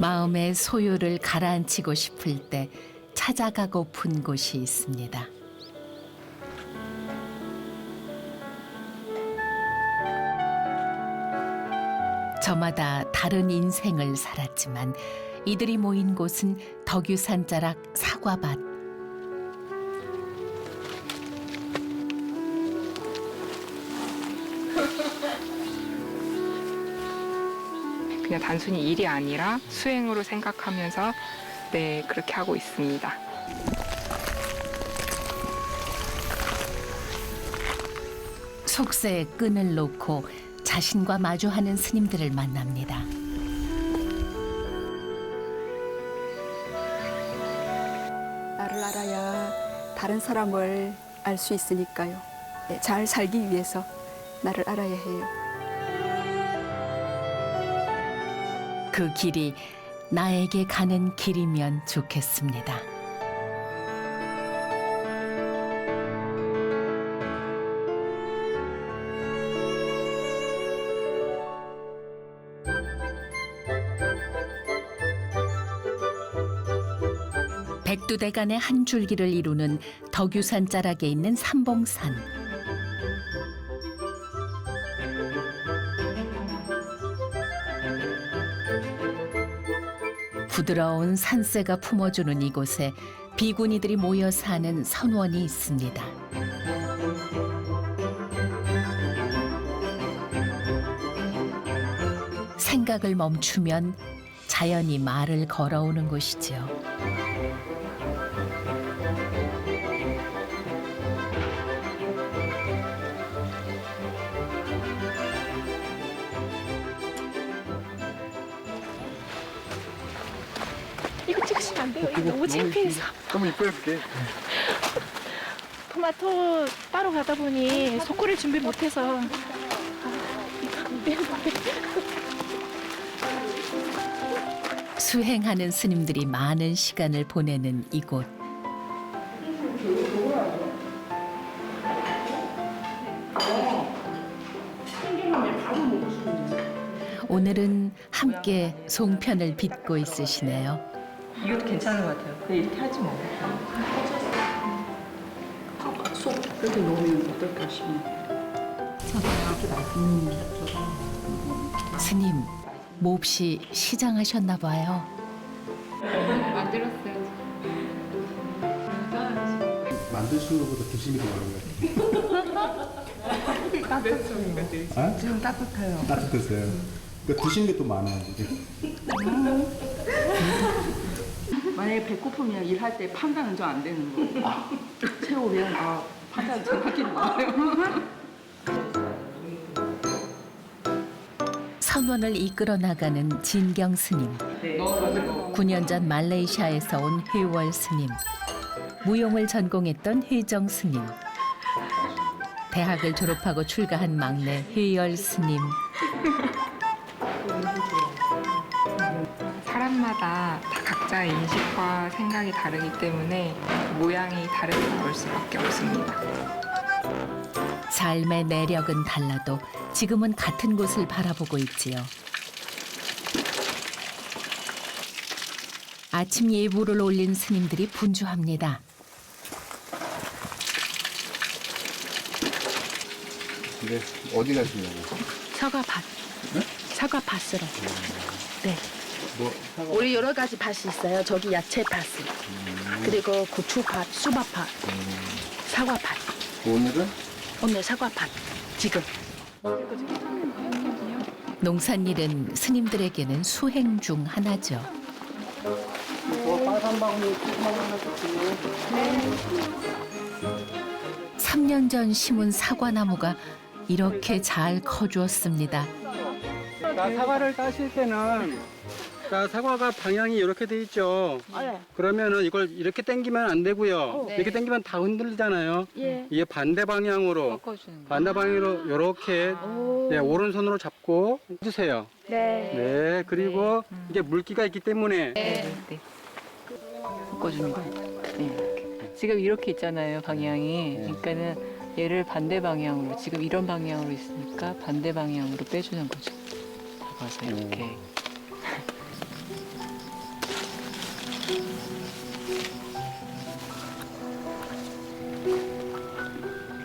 마음의 소요를 가라앉히고 싶을 때 찾아가고픈 곳이 있습니다. 저마다 다른 인생을 살았지만 이들이 모인 곳은 덕유산 자락 사과밭. 그냥 단순히 일이 아니라 수행으로 생각하면서 네 그렇게 하고 있습니다. 속세에 끈을 놓고 자신과 마주하는 스님들을 만납니다. 나를 알아야 다른 사람을 알 수 있으니까요. 네, 잘 살기 위해서 나를 알아야 해요. 그 길이 나에게 가는 길이면 좋겠습니다. 백두대간의 한 줄기를 이루는 덕유산 자락에 있는 삼봉산. 부드러운 산세가 품어주는 이곳에 비구니들이 모여 사는 선원이 있습니다. 생각을 멈추면 자연이 말을 걸어오는 곳이지요. 안 돼요. 이거 너무 창피해서. 한번 입고 해볼게. 토마토 따로 가다 보니 속고를 준비 못해서. 아, 이거 안 되는데. 수행하는 스님들이 많은 시간을 보내는 이곳. 오늘은 함께 송편을 빚고 있으시네요. 이것도 괜찮은 것 같아요. 그냥 이렇게 하지 뭐. 그렇게 놓으면 어떨까 싶네. 스님, 몹시 시장하셨나 봐요. 만드시는 것보다 드시는 게 많은 것 같아요. 따뜻해요. 지금 따뜻해요. 따뜻했어요. 그러니까 드시는 게 또 많아요. 만약에 배고프면 일할 때 판단은 좀 안 되는 거예요. 채우면 아 판단 정확히 나와요. 선원을 이끌어 나가는 진경 스님. 9년 전 말레이시아에서 온 회월 스님. 무용을 전공했던 회정 스님. 대학을 졸업하고 출가한 막내 회열 스님. 사람마다 다 각자의 인식과 생각이 다르기 때문에 모양이 다르게 나올 수밖에 없습니다. 삶의 내력은 달라도 지금은 같은 곳을 바라보고 있지요. 아침 예불을 올린 스님들이 분주합니다. 근데 어디 가시냐고. 사과밭. 사과 밭으로. 네. 뭐 사과 우리 여러 가지 밭이 있어요. 저기 야채 밭. 그리고 고추 밭, 수박 밭, 사과 밭. 오늘은 오늘 사과 밭. 지금. 농산일은 스님들에게는 수행 중 하나죠. 삼년전 심은 사과나무가 이렇게 잘 커주었습니다. 자, 사과를 따실 때는 자, 사과가 방향이 이렇게 돼 있죠. 그러면은 이걸 이렇게 당기면 안 되고요. 이렇게 당기면 다 흔들리잖아요. 예. 이게 반대 방향으로 반대 방향으로 이렇게 네, 오른손으로 잡고 해주세요. 네. 네, 그리고 이게 물기가 있기 때문에 바꿔주는 거예요. 네. 지금 이렇게 있잖아요, 방향이. 그러니까는 얘를 반대 방향으로, 지금 이런 방향으로 있으니까 반대 방향으로 빼주는 거죠. 잡아서 이렇게.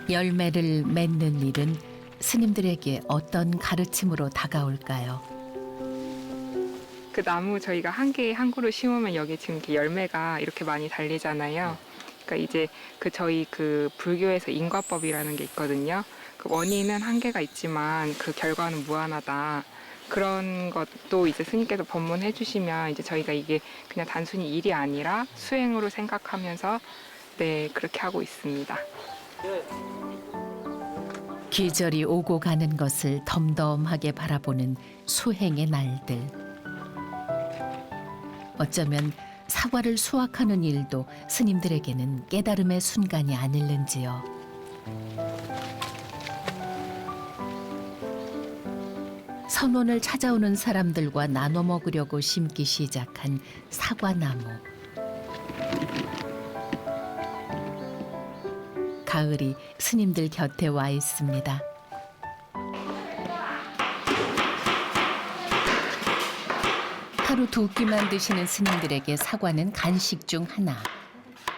열매를 맺는 일은 스님들에게 어떤 가르침으로 다가올까요? 그 나무 저희가 한 개에 한 그루 심으면 여기 지금 이렇게 열매가 이렇게 많이 달리잖아요. 그러니까 이제 그 저희 그 불교에서 인과법이라는 게 있거든요. 그 원인은 한계가 있지만 그 결과는 무한하다. 그런 것도 이제 스님께서 법문해 주시면 이제 저희가 이게 그냥 단순히 일이 아니라 수행으로 생각하면서 네 그렇게 하고 있습니다. 계절이 오고 가는 것을 덤덤하게 바라보는 수행의 날들. 어쩌면 사과를 수확하는 일도 스님들에게는 깨달음의 순간이 아닐는지요. 선원을 찾아오는 사람들과 나눠 먹으려고 심기 시작한 사과나무. 가을이 스님들 곁에 와 있습니다. 하루 두 끼만 드시는 스님들에게 사과는 간식 중 하나.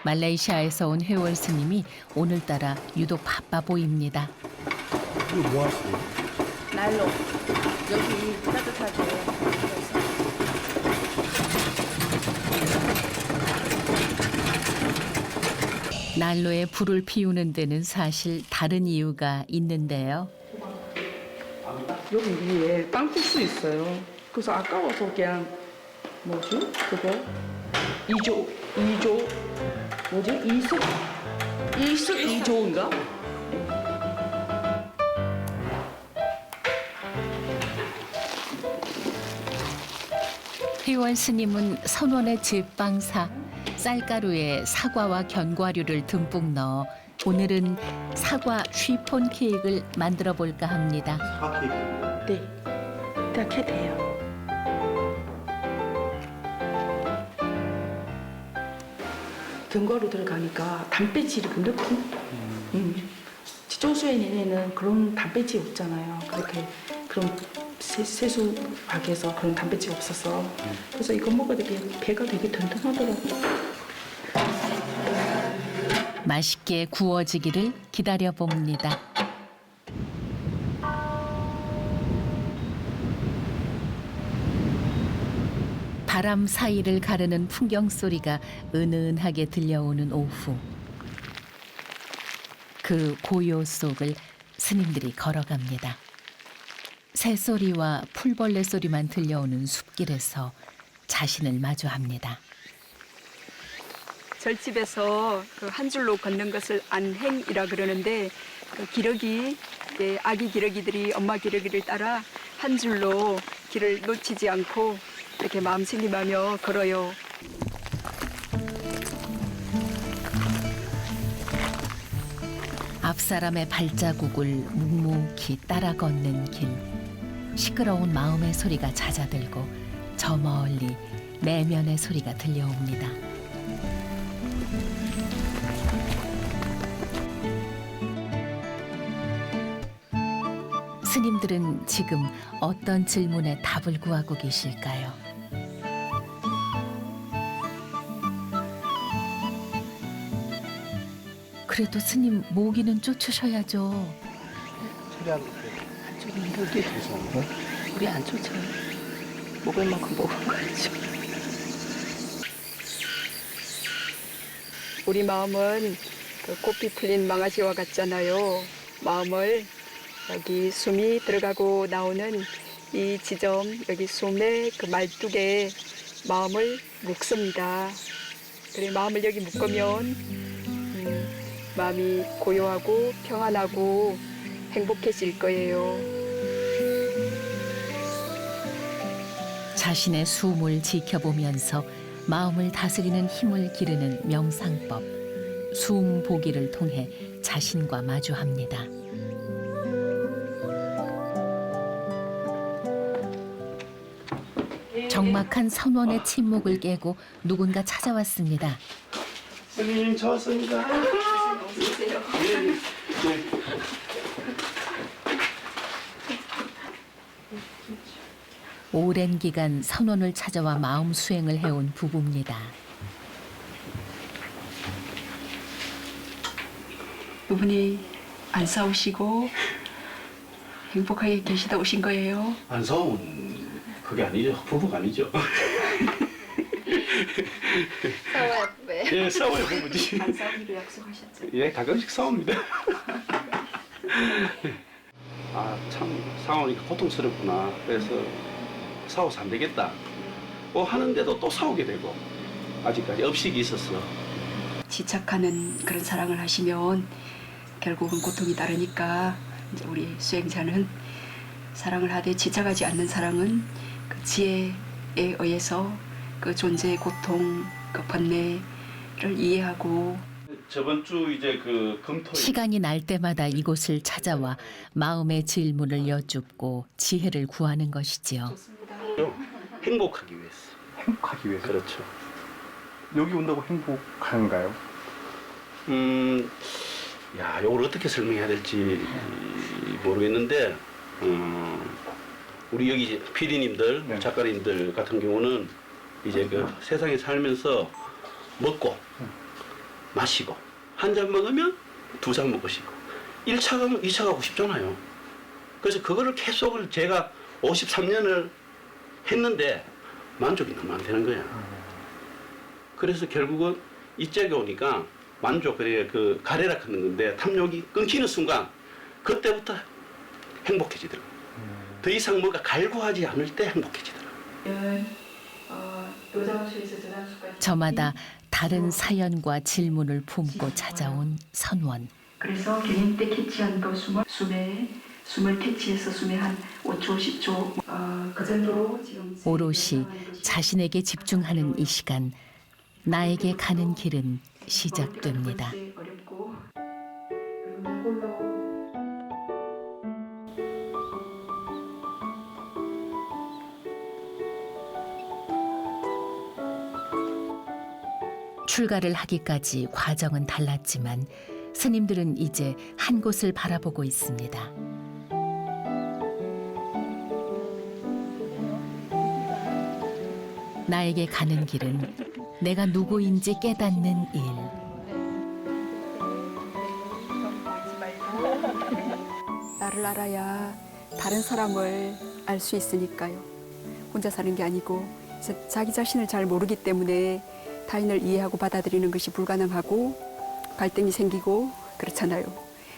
말레이시아에서 온 회월 스님이 오늘따라 유독 바빠 보입니다. 이거 뭐 하시게요? 날로 여기 따뜻하게 난로에 불을 피우는 데는 사실 다른 이유가 있는데요. 여기 위에 빵필수 있어요. 그래서 아까워서 그냥 뭐지 그거 이조 이조 뭐지 이습 이습 이조인가? 회월 스님은 선원의 제빵사 쌀가루에 사과와 견과류를 듬뿍 넣어 오늘은 사과 쉬폰 케이크를 만들어 볼까 합니다. 사과 케이크. 네. 이렇게 돼요. 견과류 들어가니까 단백질이 그 느낌? 음. 지정수에는 그런 단백질이 없잖아요. 그렇게 그런 세, 세수박에서 그런 단백질이 없어서 그래서 이거 되게 배가 되게 든든하더라고요. 맛있게 구워지기를 기다려 봅니다. 바람 사이를 가르는 풍경 소리가 은은하게 들려오는 오후. 그 고요 속을 스님들이 걸어갑니다. 새소리와 풀벌레 소리만 들려오는 숲길에서 자신을 마주합니다. 절집에서 그 한 줄로 걷는 것을 안행이라 그러는데 그 기러기 예, 아기 기러기들이 엄마 기러기를 따라 한 줄로 길을 놓치지 않고 이렇게 마음 슬림하며 걸어요. 앞사람의 발자국을 묵묵히 따라 걷는 길. 시끄러운 마음의 소리가 잦아들고 저 멀리 내면의 소리가 들려옵니다. 스님들은 지금 어떤 질문에 답을 구하고 계실까요? 그래도 스님 모기는 쫓으셔야죠. 소리하는 거. 여기 우리 안 쫓아요. 먹을 만큼 먹은 거지. 우리 마음은 그 꽃이 풀린 망아지와 같잖아요. 마음을 여기 숨이 들어가고 나오는 이 지점 여기 숨의 그 말뚝에 마음을 묶습니다. 그래 마음을 여기 묶으면 음, 마음이 고요하고 평안하고 행복해질 거예요. 자신의 숨을 지켜보면서 마음을 다스리는 힘을 기르는 명상법. 숨 보기를 통해 자신과 마주합니다. 적막한 선원의 침묵을 깨고 누군가 찾아왔습니다. 스님 좋습니다. 오랜 기간 선원을 찾아와 마음 수행을 해온 부부입니다. 부분이 안 싸우시고 행복하게 계시다 오신 거예요. 안 싸운 그게 아니죠. 부부가 아니죠. 싸워야 돼. 예, 싸워요 부부지. 안 싸우기로 약속하셨죠. 예, 가끔씩 싸웁니다. 아, 참 싸우니까 고통스럽구나. 그래서 싸워서 안 되겠다. 뭐 하는데도 또 싸우게 되고 아직까지 업식이 있었어. 지착하는 그런 사랑을 하시면 결국은 고통이 따르니까 이제 우리 수행자는 사랑을 하되 지착하지 않는 사랑은 그 지혜에 의해서 그 존재의 고통, 그 번뇌를 이해하고 저번 주 이제 그 금토일 시간이 날 때마다 이곳을 찾아와 마음의 질문을 여쭙고 지혜를 구하는 것이지요. 행복하기 위해서. 행복하기 위해서. 그렇죠. 여기 온다고 행복한가요? 음, 야, 이걸 어떻게 설명해야 될지 모르겠는데, 음, 우리 여기 PD님들, 네. 작가님들 같은 경우는 이제 그 세상에 살면서 먹고, 마시고, 한 잔 먹으면 두 잔 먹으시고, 1차 가면 2차 가고 싶잖아요. 그래서 그거를 계속 제가 53년을 했는데 만족이 너무 안 되는 거야. 그래서 결국은 이쪽에 오니까 만족 그래 그 가래라 하는 건데 탐욕이 끊기는 순간 그때부터 행복해지더라고. 더 이상 뭐가 갈구하지 않을 때 행복해지더라고. 저마다 다른 사연과 질문을 품고 찾아온 선원. 그래서 개인 때 캐치한도 숨을 숨에 숨을 캐치해서 숨에 한 5초 10초 어, 그 정도로 지금 오롯이 자신에게 집중하는 이 시간, 나에게 가는 길은 시작됩니다. 어렵고 그리고 홀로 출가를 하기까지 과정은 달랐지만 스님들은 이제 한 곳을 바라보고 있습니다. 나에게 가는 길은 내가 누구인지 깨닫는 일. 나를 알아야 다른 사람을 알 수 있으니까요. 혼자 사는 게 아니고 자기 자신을 잘 모르기 때문에 타인을 이해하고 받아들이는 것이 불가능하고 갈등이 생기고 그렇잖아요.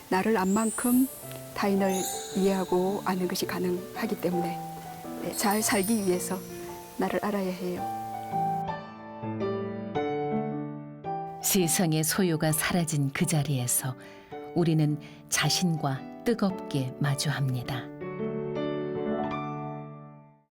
나를 안 만큼 타인을 이해하고 아는 것이 가능하기 때문에 네, 잘 살기 위해서 나를 알아야 해요. 세상의 소요가 사라진 그 자리에서 우리는 자신과 뜨겁게 마주합니다.